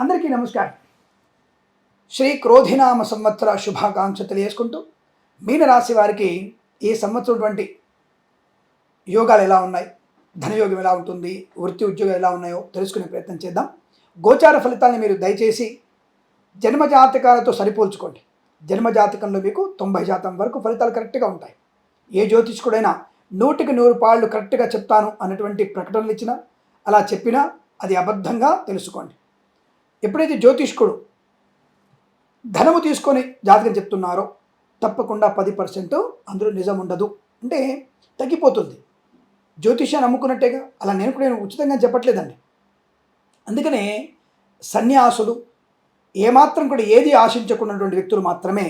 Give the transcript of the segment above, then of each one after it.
అందరికీ నమస్కారం. శ్రీ క్రోధినామ సంవత్సర శుభాకాంక్ష తెలియజేసుకుంటూ మీనరాశి వారికి ఈ సంవత్సరంటువంటి యోగాలు ఎలా ఉన్నాయి? ధనయోగం ఎలా ఉంటుంది? వృత్తి ఉద్యోగం ఎలా ఉన్నాయో తెలుసుకునే ప్రయత్నం చేద్దాం. గోచార ఫలితాలను మీరు దయచేసి జన్మజాతకాలతో సరిపోల్చుకోండి. జన్మజాతకంలో మీకు తొంభై శాతం వరకు ఫలితాలు కరెక్ట్గా ఉంటాయి. ఏ జ్యోతిష్కుడైనా నూటికి నూరు పాళ్ళు కరెక్ట్గా చెప్తాను అన్నటువంటి ప్రకటనలు ఇచ్చినా అలా చెప్పినా అది అబద్ధంగా తెలుసుకోండి. ఎప్పుడైతే జ్యోతిష్కుడు ధనము తీసుకొని జాతకం చెప్తున్నారో తప్పకుండా పది పర్సెంట్ అందులో నిజం ఉండదు. అంటే తగ్గిపోతుంది. జ్యోతిష్యాన్ని నమ్ముకున్నట్టేగా అలా నేను కూడా నేను ఉచితంగా చెప్పట్లేదండి. అందుకనే సన్యాసులు ఏమాత్రం కూడా ఏది ఆశించకున్నటువంటి వ్యక్తులు మాత్రమే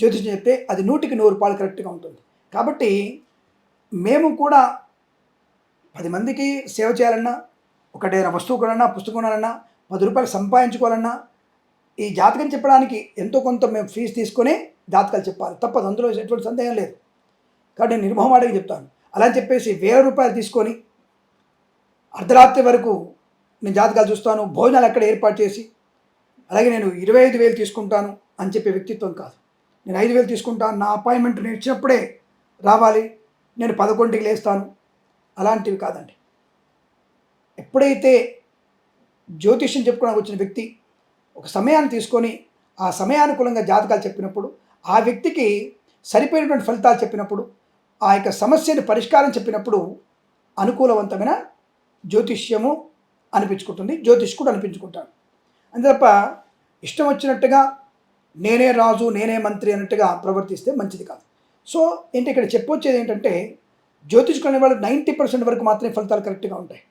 జ్యోతిష్యం చెప్తే అది నూటికి నూరు రూపాయలు కరెక్ట్గా ఉంటుంది. కాబట్టి మేము కూడా పది మందికి సేవ చేయాలన్నా ఒకటేనా వస్తువు కొనాలన్నా పుస్తకం కొనాలన్నా పది రూపాయలు సంపాదించుకోవాలన్నా ఈ జాతకం చెప్పడానికి ఎంతో కొంత మేము ఫీజు తీసుకొని జాతకాలు చెప్పాలి. తప్పదు అందులో ఎటువంటి సందేహం లేదు. కాబట్టి నేను నిర్మోహమాటగా చెప్తాను. అలా అని చెప్పేసి వేల రూపాయలు తీసుకొని అర్ధరాత్రి వరకు నేను జాతకాలు చూస్తాను భోజనాలు అక్కడ ఏర్పాటు చేసి అలాగే నేను ఇరవై ఐదు వేలు తీసుకుంటాను అని చెప్పే వ్యక్తిత్వం కాదు. నేను ఐదు వేలు తీసుకుంటాను నా అపాయింట్మెంట్ నేను ఇచ్చినప్పుడే రావాలి నేను పదకొండుకి లేస్తాను. అలాంటివి కాదండి. ఎప్పుడైతే జ్యోతిష్యం చెప్పుకోవడానికి వచ్చిన వ్యక్తి ఒక సమయాన్ని తీసుకొని ఆ సమయానుకూలంగా జాతకాలు చెప్పినప్పుడు ఆ వ్యక్తికి సరిపోయినటువంటి ఫలితాలు చెప్పినప్పుడు ఆ యొక్క సమస్యని పరిష్కారం చెప్పినప్పుడు అనుకూలవంతమైన జ్యోతిష్యము అనిపించుకుంటుంది జ్యోతిష్కుడు అనిపించుకుంటాడు. అంతే తప్ప ఇష్టం వచ్చినట్టుగా నేనే రాజు నేనే మంత్రి అన్నట్టుగా ప్రవర్తిస్తే మంచిది కాదు. సో ఏంటి ఇక్కడ చెప్పొచ్చేది ఏంటంటే జ్యోతిష్కుడు వాళ్ళు నైంటీ పర్సెంట్ వరకు మాత్రమే ఫలితాలు కరెక్ట్గా ఉంటాయి.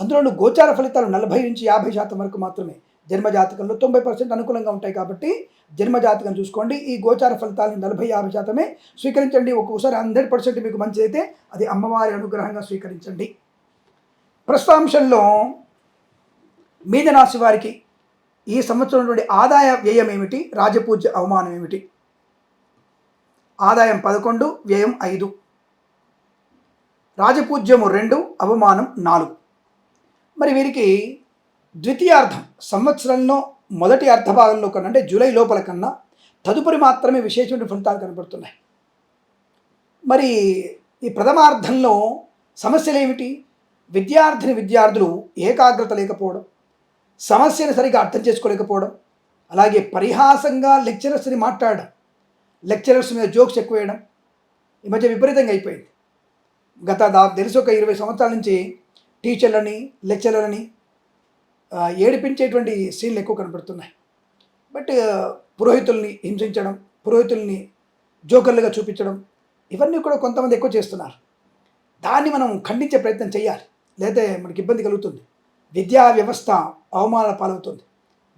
అందులో గోచార ఫలితాలు నలభై నుంచి యాభై శాతం వరకు మాత్రమే. జన్మజాతకంలో తొంభై పర్సెంట్ అనుకూలంగా ఉంటాయి కాబట్టి జన్మజాతకం చూసుకోండి. ఈ గోచార ఫలితాలను నలభై యాభై శాతమే స్వీకరించండి. ఒక్కొక్కసారి హండ్రెడ్ పర్సెంట్ మీకు మంచి అయితే అది అమ్మవారి అనుగ్రహంగా స్వీకరించండి. ప్రస్తాంశంలో మీనరాశి వారికి ఈ సంవత్సరం నుండి ఆదాయ వ్యయం ఏమిటి? రాజపూజ్య అవమానం ఏమిటి? ఆదాయం పదకొండు వ్యయం ఐదు. రాజపూజ్యము రెండు అవమానం నాలుగు. మరి వీరికి ద్వితీయార్థం సంవత్సరంలో మొదటి అర్ధభాగంలో కన్నా అంటే జూలై లోపల కన్నా తదుపరి మాత్రమే విశేషమైన ఫలితాలు కనబడుతున్నాయి మరి ఈ ప్రథమార్థంలో సమస్యలు ఏమిటి? విద్యార్థిని విద్యార్థులు ఏకాగ్రత లేకపోవడం సమస్యను సరిగా అర్థం చేసుకోలేకపోవడం అలాగే పరిహాసంగా లెక్చరర్స్ని మాట్లాడడం లెక్చరర్స్ మీద జోక్స్ ఎక్కువ వేయడం ఈ మధ్య విపరీతంగా అయిపోయింది. గత దా తెలిసి ఒక ఇరవై సంవత్సరాల నుంచి టీచర్లని లెక్చరర్లని ఏడిపించేటువంటి సీన్లు ఎక్కువ కనపడుతున్నాయి. బట్ పురోహితుల్ని హింసించడం పురోహితుల్ని జోకర్లుగా చూపించడం ఇవన్నీ కూడా కొంతమంది ఎక్కువ చేస్తున్నారు. దాన్ని మనం ఖండించే ప్రయత్నం చేయాలి లేకపోతే మనకి ఇబ్బంది కలుగుతుంది. విద్యా వ్యవస్థ అవమానాల పాలవుతుంది.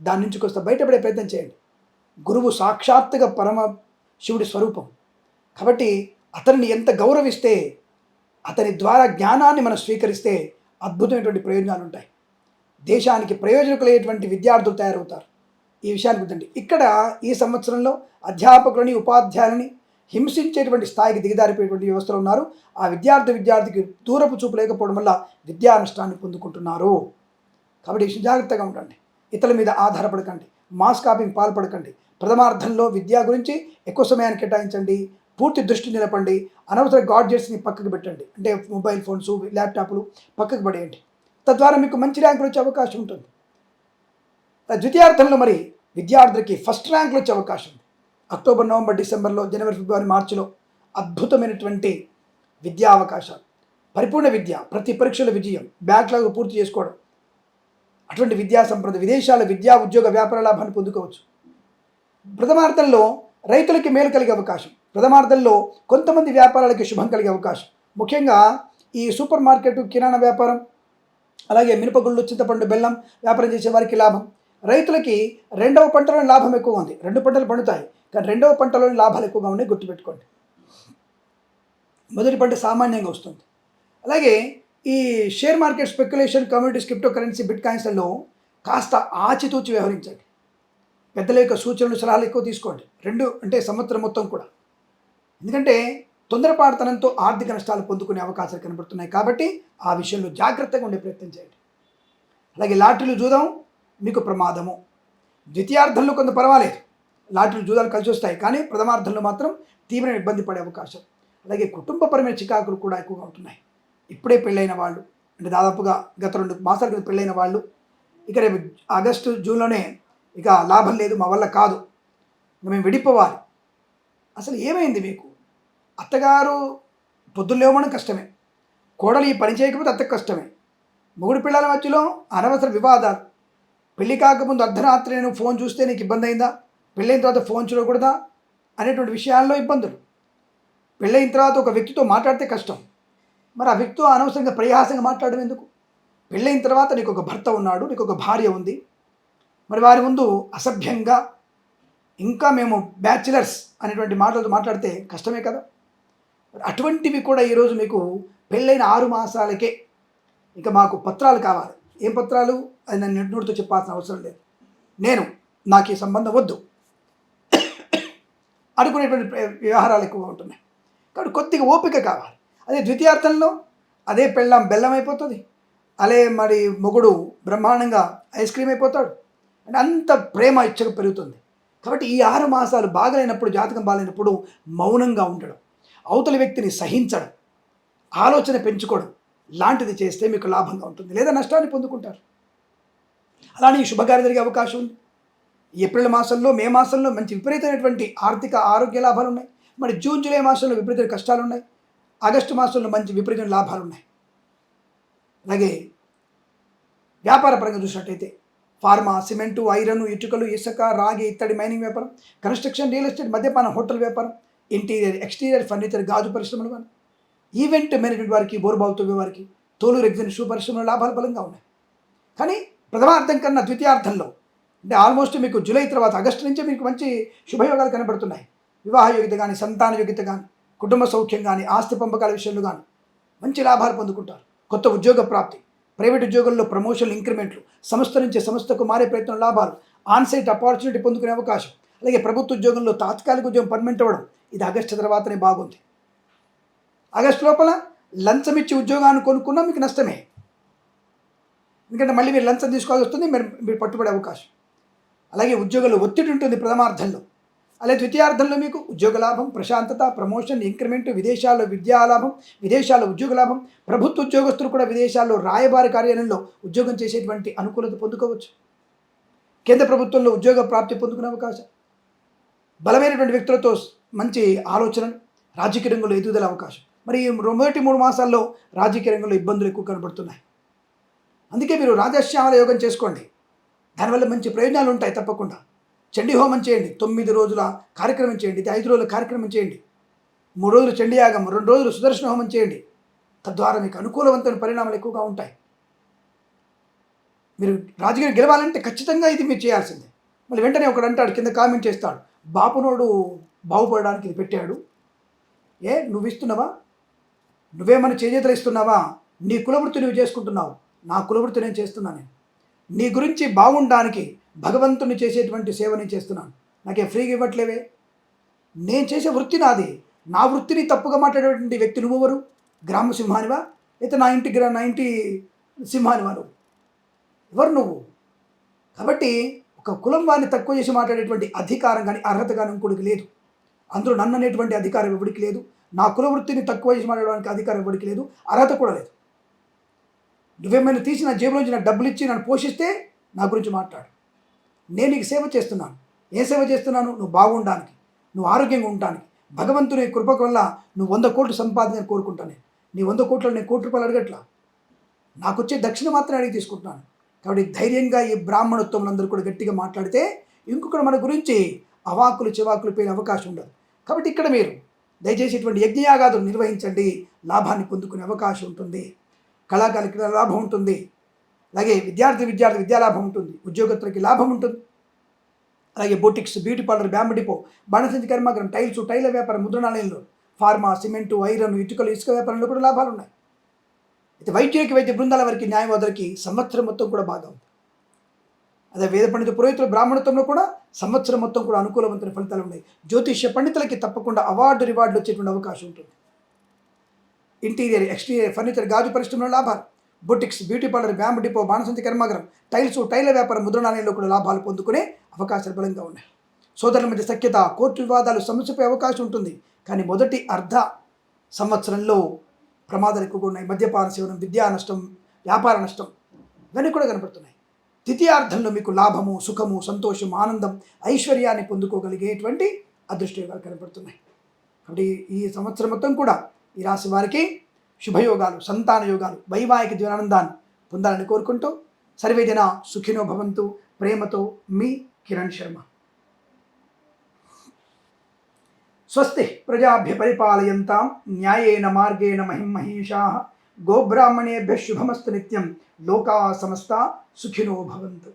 దాని నుంచి కొంత బయటపడే ప్రయత్నం చేయండి. గురువు సాక్షాత్తుగా పరమ శివుడి స్వరూపం. కాబట్టి అతన్ని ఎంత గౌరవిస్తే అతని ద్వారా జ్ఞానాన్ని మనం స్వీకరిస్తే అద్భుతమైనటువంటి ప్రయోజనాలు ఉంటాయి దేశానికి ప్రయోజనకులైనటువంటి విద్యార్థులు తయారవుతారు. ఈ విషయాన్ని గుర్తండి ఇక్కడ ఈ సంవత్సరంలో అధ్యాపకులని ఉపాధ్యాయులని హింసించేటువంటి స్థాయికి దిగజారిపోయేటువంటి వ్యవస్థలు ఉన్నారు. ఆ విద్యార్థి విద్యార్థికి దూరపు చూపు లేకపోవడం వల్ల విద్యా నష్టాన్ని పొందుకుంటున్నారు. కాబట్టి విషయం జాగ్రత్తగా ఉండండి. ఇతరుల మీద ఆధారపడకండి. Mass capping పాల్పడకండి. ప్రథమార్థంలో విద్య గురించి ఎక్కువ సమయాన్ని కేటాయించండి. పూర్తి దృష్టి నిలపండి. అనవసర గాడ్జెట్స్ని పక్కకు పెట్టండి. అంటే మొబైల్ ఫోన్స్ ల్యాప్టాప్లు పక్కకు పడేయండి. తద్వారా మీకు మంచి ర్యాంకులు వచ్చే అవకాశం ఉంటుంది. ద్వితీయార్థంలో మరి విద్యార్థులకి ఫస్ట్ ర్యాంకులు వచ్చే అవకాశం ఉంది. అక్టోబర్ నవంబర్ డిసెంబర్లో జనవరి ఫిబ్రవరి మార్చిలో అద్భుతమైనటువంటి విద్యా అవకాశాలు. పరిపూర్ణ విద్య ప్రతి పరీక్షల విజయం బ్యాక్లాగ్ పూర్తి చేసుకోవడం. అటువంటి విద్యా సంప్రద విదేశాల విద్యా ఉద్యోగ వ్యాపార లాభాన్ని పొందుకోవచ్చు. ప్రథమార్థంలో రైతులకి మేలు కలిగే అవకాశం. ప్రథమార్థంలో కొంతమంది వ్యాపారాలకి శుభం కలిగే అవకాశం. ముఖ్యంగా ఈ సూపర్ మార్కెట్ కిరాణా వ్యాపారం అలాగే మినపగుళ్ళు చింతపండు బెల్లం వ్యాపారం చేసే వారికి లాభం. రైతులకి రెండవ పంటలో లాభం ఎక్కువ ఉంది. రెండు పంటలు పండుతాయి కానీ రెండవ పంటలో లాభాలు ఎక్కువగా ఉన్నాయి గుర్తుపెట్టుకోండి. మొదటి పంట సామాన్యంగా వస్తుంది. అలాగే ఈ share market speculation communities cryptocurrency bit కాయిన్స్లలో కాస్త ఆచితూచి వ్యవహరించండి. పెద్దల యొక్క సూచనలు సలహాలు ఎక్కువ తీసుకోండి. రెండు అంటే సంవత్సరం మొత్తం కూడా. ఎందుకంటే తొందరపాటుతనంతో ఆర్థిక నష్టాలు పొందుకునే అవకాశాలు కనబడుతున్నాయి కాబట్టి ఆ విషయంలో జాగ్రత్తగా ఉండే ప్రయత్నం చేయండి. అలాగే లాటరీలు చూద్దాం మీకు ప్రమాదము. ద్వితీయార్థంలో కొంత పర్వాలేదు. లాటరీలు జూదాలు కలిసి వస్తాయి కానీ ప్రథమార్థంలో మాత్రం తీవ్ర ఇబ్బంది పడే అవకాశం. అలాగే కుటుంబపరమైన చికాకులు కూడా ఎక్కువగా ఉంటున్నాయి. ఇప్పుడే పెళ్ళైన వాళ్ళు అంటే దాదాపుగా గత రెండు మాసాల క్రితం పెళ్ళైన వాళ్ళు ఇక రేపు ఆగస్టు జూన్లోనే ఇక లాభం లేదు మా వల్ల కాదు. మేము విడిపోవాలి. అసలు ఏమైంది మీకు? అత్తగారు పొద్దున్న లేవడం కష్టమే. కోడలు ఈ పని చేయకపోతే అత్తకు కష్టమే. మొగుడు పిల్లల మధ్యలో అనవసర వివాదాలు. పెళ్ళి కాకముందు అర్ధరాత్రి నేను ఫోన్ చూస్తే నీకు ఇబ్బంది అయిందా పెళ్ళైన తర్వాత ఫోన్ చూడకూడదా? అనేటువంటి విషయాల్లో ఇబ్బందులు. పెళ్ళైన తర్వాత ఒక వ్యక్తితో మాట్లాడితే కష్టం. మరి ఆ వ్యక్తితో అనవసరంగా ప్రయాసంగా మాట్లాడడం ఎందుకు? పెళ్ళైన తర్వాత నీకు ఒక భర్త ఉన్నాడు నీకు ఒక భార్య ఉంది. మరి వారి ముందు అసభ్యంగా ఇంకా మేము బ్యాచిలర్స్ అనేటువంటి మాటలతో మాట్లాడితే కష్టమే కదా? అటువంటివి కూడా ఈరోజు మీకు పెళ్ళైన ఆరు మాసాలకే ఇంకా మాకు పత్రాలు కావాలి. ఏం పత్రాలు? అది నన్ను నిన్నూడితో చెప్పాల్సిన అవసరం లేదు. నేను నాకు ఈ సంబంధం వద్దు. అనుకునేటువంటి వ్యవహారాలు ఎక్కువగా ఉంటున్నాయి. కాబట్టి కొద్దిగా ఓపిక కావాలి. అదే ద్వితీయార్థంలో అదే పెళ్ళాం బెల్లం అయిపోతుంది. అదే మరి మొగుడు బ్రహ్మాండంగా ఐస్ క్రీమ్ అయిపోతాడు. అంటే అంత ప్రేమ ఇచ్చక పెరుగుతుంది. కాబట్టి ఈ ఆరు మాసాలు బాగలేనప్పుడు జాతకం బాగాలేనప్పుడు మౌనంగా ఉండడం. అవతలి వ్యక్తిని సహించడం. ఆలోచన పెంచుకోవడం లాంటిది చేస్తే మీకు లాభంగా ఉంటుంది. లేదా నష్టాన్ని పొందుకుంటారు. అలానే ఈ శుభకార్యం జరిగే అవకాశం ఉంది. ఏప్రిల్ మాసంలో మే మాసంలో మంచి విపరీతమైనటువంటి ఆర్థిక ఆరోగ్య లాభాలు ఉన్నాయి. మరి జూన్ జూలై మాసంలో విపరీతమైన కష్టాలు ఉన్నాయి ఆగస్టు మాసంలో మంచి విపరీతమైన లాభాలు ఉన్నాయి అలాగే వ్యాపార పరంగా చూసినట్టయితే ఫార్మా సిమెంటు ఐరన్ ఇటుకలు ఇసుక రాగి ఇత్తడి మైనింగ్ వ్యాపారం కన్స్ట్రక్షన్ రియల్ ఎస్టేట్ మద్యపానం హోటల్ వ్యాపారం ఇంటీరియర్ ఎక్స్టీరియర్ ఫర్నిచర్ గాజు పరిశ్రమలు కానీ ఈవెంట్ మేనేజ్మెంట్ వారికి బోరుబావుతో వారికి తోలు ఎగ్జిన్ షూ పరిశ్రమలు లాభాలు బలంగా ఉన్నాయి. కానీ ప్రథమార్థం కన్నా ద్వితీయార్థంలో అంటే ఆల్మోస్ట్ మీకు జూలై తర్వాత ఆగస్టు నుంచే మీకు మంచి శుభయోగాలు కనబడుతున్నాయి. వివాహ యోగ్యత కానీ సంతాన యోగ్యత కానీ కుటుంబ సౌఖ్యం కానీ ఆస్తి పంపకాల విషయంలో కానీ మంచి లాభాలు పొందుకుంటారు. కొత్త ఉద్యోగ ప్రాప్తి ప్రైవేట్ ఉద్యోగుల్లో ప్రమోషన్లు ఇంక్రిమెంట్లు సంస్థ నుంచి సంస్థకు మారే ప్రయత్నం లాభాలు ఆన్సైట్ అపార్చునిటీ పొందుకునే అవకాశం అలాగే ప్రభుత్వ ఉద్యోగంలో తాత్కాలిక ఉద్యోగం పర్మనెంట్ అవ్వడం ఇది ఆగస్టు తర్వాతనే బాగుంది. ఆగస్టు లోపల లంచం ఇచ్చి ఉద్యోగాన్ని కొనుక్కున్నా మీకు నష్టమే. ఎందుకంటే మళ్ళీ మీరు లంచం తీసుకోవాల్సి వస్తుంది మీరు మీరు పట్టుబడే అవకాశం. అలాగే ఉద్యోగంలో ఒత్తిడి ఉంటుంది ప్రథమార్థంలో అలాగే ద్వితీయార్థంలో మీకు ఉద్యోగ లాభం ప్రశాంతత ప్రమోషన్ ఇంక్రిమెంట్ విదేశాల్లో విద్యా లాభం విదేశాల్లో ఉద్యోగ లాభం. ప్రభుత్వ ఉద్యోగస్తులు కూడా విదేశాల్లో రాయబారి కార్యాలయంలో ఉద్యోగం చేసేటువంటి అనుకూలత పొందుకోవచ్చు. కేంద్ర ప్రభుత్వంలో ఉద్యోగ ప్రాప్తి పొందుకునే అవకాశం. బలమైనటువంటి వ్యక్తులతో మంచి ఆలోచన రాజకీయ రంగంలో ఎదుగుదల అవకాశం. మరి మొదటి మూడు మాసాల్లో రాజకీయ రంగంలో ఇబ్బందులు ఎక్కువ కనబడుతున్నాయి. అందుకే మీరు రాజశ్యామల యోగం చేసుకోండి. దానివల్ల మంచి ప్రయోజనాలు ఉంటాయి తప్పకుండా. చండీ హోమం చేయండి. తొమ్మిది రోజుల కార్యక్రమం చేయండి. ఇది ఐదు రోజుల కార్యక్రమం చేయండి. మూడు రోజులు చండీ యాగం రెండు రోజులు సుదర్శన హోమం చేయండి. తద్వారా మీకు అనుకూలవంతమైన పరిణామాలు ఎక్కువగా ఉంటాయి. మీరు రాజకీయం గెలవాలంటే ఖచ్చితంగా ఇది మీరు చేయాల్సిందే. మళ్ళీ వెంటనే ఒకడు అంటాడు కింద కామెంట్ చేస్తాడు. బాపునోడు బాగుపడడానికి ఇది పెట్టాడు. ఏ నువ్వు ఇస్తున్నావా? నువ్వేమైనా చేజేతలు ఇస్తున్నావా? నీ కులవృత్తి నువ్వు చేసుకుంటున్నావు. నా కులవృత్తి నేను చేస్తున్నాను నేను. నీ గురించి బాగుండడానికి భగవంతుని చేసేటువంటి సేవ నేను చేస్తున్నాను. నాకే ఫ్రీగా ఇవ్వట్లేవే? నేను చేసే వృత్తి నాది. నా వృత్తిని తప్పుగా మాట్లాడేటువంటి వ్యక్తి నువ్వెవరు గ్రామ సింహానివా? అయితే నా ఇంటి గ్రా నా ఇంటి సింహానివా నువ్వు? ఎవరు నువ్వు? కాబట్టి ఒక కులం వారిని తక్కువ చేసి మాట్లాడేటువంటి అధికారం కానీ అర్హత కానీ ఇంకోటికి లేదు. అందులో నన్ను అనేటువంటి అధికారం ఎవరికి లేదు. నా కుల వృత్తిని తక్కువ చేసి మాట్లాడడానికి అధికారం ఎవరికి లేదు. అర్హత కూడా లేదు. నువ్వేమైనా తీసి నా జేబులోంచి నాకు డబ్బులు ఇచ్చి నన్ను పోషిస్తే నా గురించి మాట్లాడు. నేను నీకు సేవ చేస్తున్నాను. ఏ సేవ చేస్తున్నాను? నువ్వు బాగుండడానికి నువ్వు ఆరోగ్యంగా ఉండడానికి. భగవంతుని కృప వల్ల నువ్వు వంద కోట్లు సంపాదన కోరుకుంటాను నేను. నీ వంద కోట్లు నేను కోటి రూపాయలు అడగట్లా? నాకు వచ్చే దక్షిణ మాత్రం అడిగి తీసుకుంటున్నాను. కాబట్టి ధైర్యంగా ఈ బ్రాహ్మణోత్తములందరూ కూడా గట్టిగా మాట్లాడితే ఇంకొకటి మన గురించి అవాకులు చివాకులు పోయిన అవకాశం ఉండదు. కాబట్టి ఇక్కడ మీరు దయచేసి ఇటువంటి యజ్ఞయాగాదులు నిర్వహించండి. లాభాన్ని పొందుకునే అవకాశం ఉంటుంది. కళాకారులకి లాభం ఉంటుంది. అలాగే విద్యార్థి విద్యార్థి విద్యాలాభం ఉంటుంది. ఉద్యోగత్తులకి లాభం ఉంటుంది. అలాగే boutiques beauty parlour bamboo depot బాణసంచి కర్మాగారం టైల్స్ టైల వ్యాపారం ముద్రణాలయంలో ఫార్మా సిమెంటు ఐరన్ ఇటుకలు ఇసుక వ్యాపారంలో కూడా లాభాలు ఉన్నాయి. అయితే వైద్యులకి వైద్య బృందాల వారికి న్యాయవాదులకి సంవత్సరం మొత్తం కూడా బాగా ఉంది. అదే వేద పండిత పురోహితుల బ్రాహ్మణత్వంలో కూడా సంవత్సరం మొత్తం కూడా అనుకూలవంతమైన ఫలితాలు ఉన్నాయి. జ్యోతిష్య పండితులకి తప్పకుండా అవార్డు రివార్డులు వచ్చేటువంటి అవకాశం ఉంటుంది. ఇంటీరియర్ ఎక్స్టీరియర్ ఫర్నిచర్ గాజు పరిశ్రమలో లాభాలు. Boutiques beauty parlour bamboo depot బాణసంతి కర్మాగరం టైల్స్ టైల వ్యాపారం ముద్రణాలయంలో కూడా లాభాలు పొందుకునే అవకాశాలు బలంగా ఉన్నాయి. సోదరుల మధ్య సఖ్యత కోర్టు వివాదాలు సమస్యపై అవకాశం ఉంటుంది. కానీ మొదటి అర్ధ సంవత్సరంలో ప్రమాదాలు ఎక్కువగా ఉన్నాయి. మద్యపాన సేవనం విద్యా నష్టం వ్యాపార నష్టం ఇవన్నీ కూడా కనపడుతున్నాయి. ద్వితీయార్థంలో మీకు లాభము సుఖము సంతోషం ఆనందం ఐశ్వర్యాన్ని పొందుకోగలిగేటువంటి అదృష్టయోగాలు కనపడుతున్నాయి. కాబట్టి ఈ సంవత్సరం మొత్తం కూడా ఈ రాశి వారికి శుభయోగాలు సంతాన యోగాలు వైవాహిక జీవనానందాన్ని పొందాలని కోరుకుంటూ సర్వేజన సుఖినో భవంతు. ప్రేమతో మీ కిరణ్ శర్మ. स्वस्ति प्रजाभ्य परिपालयन्तां न्यायेन मगेण महिं महिषाः गोब्राह्मणेभ्यः शुभमस्तु नित्यं समस्ता सुखिनो भवन्तु।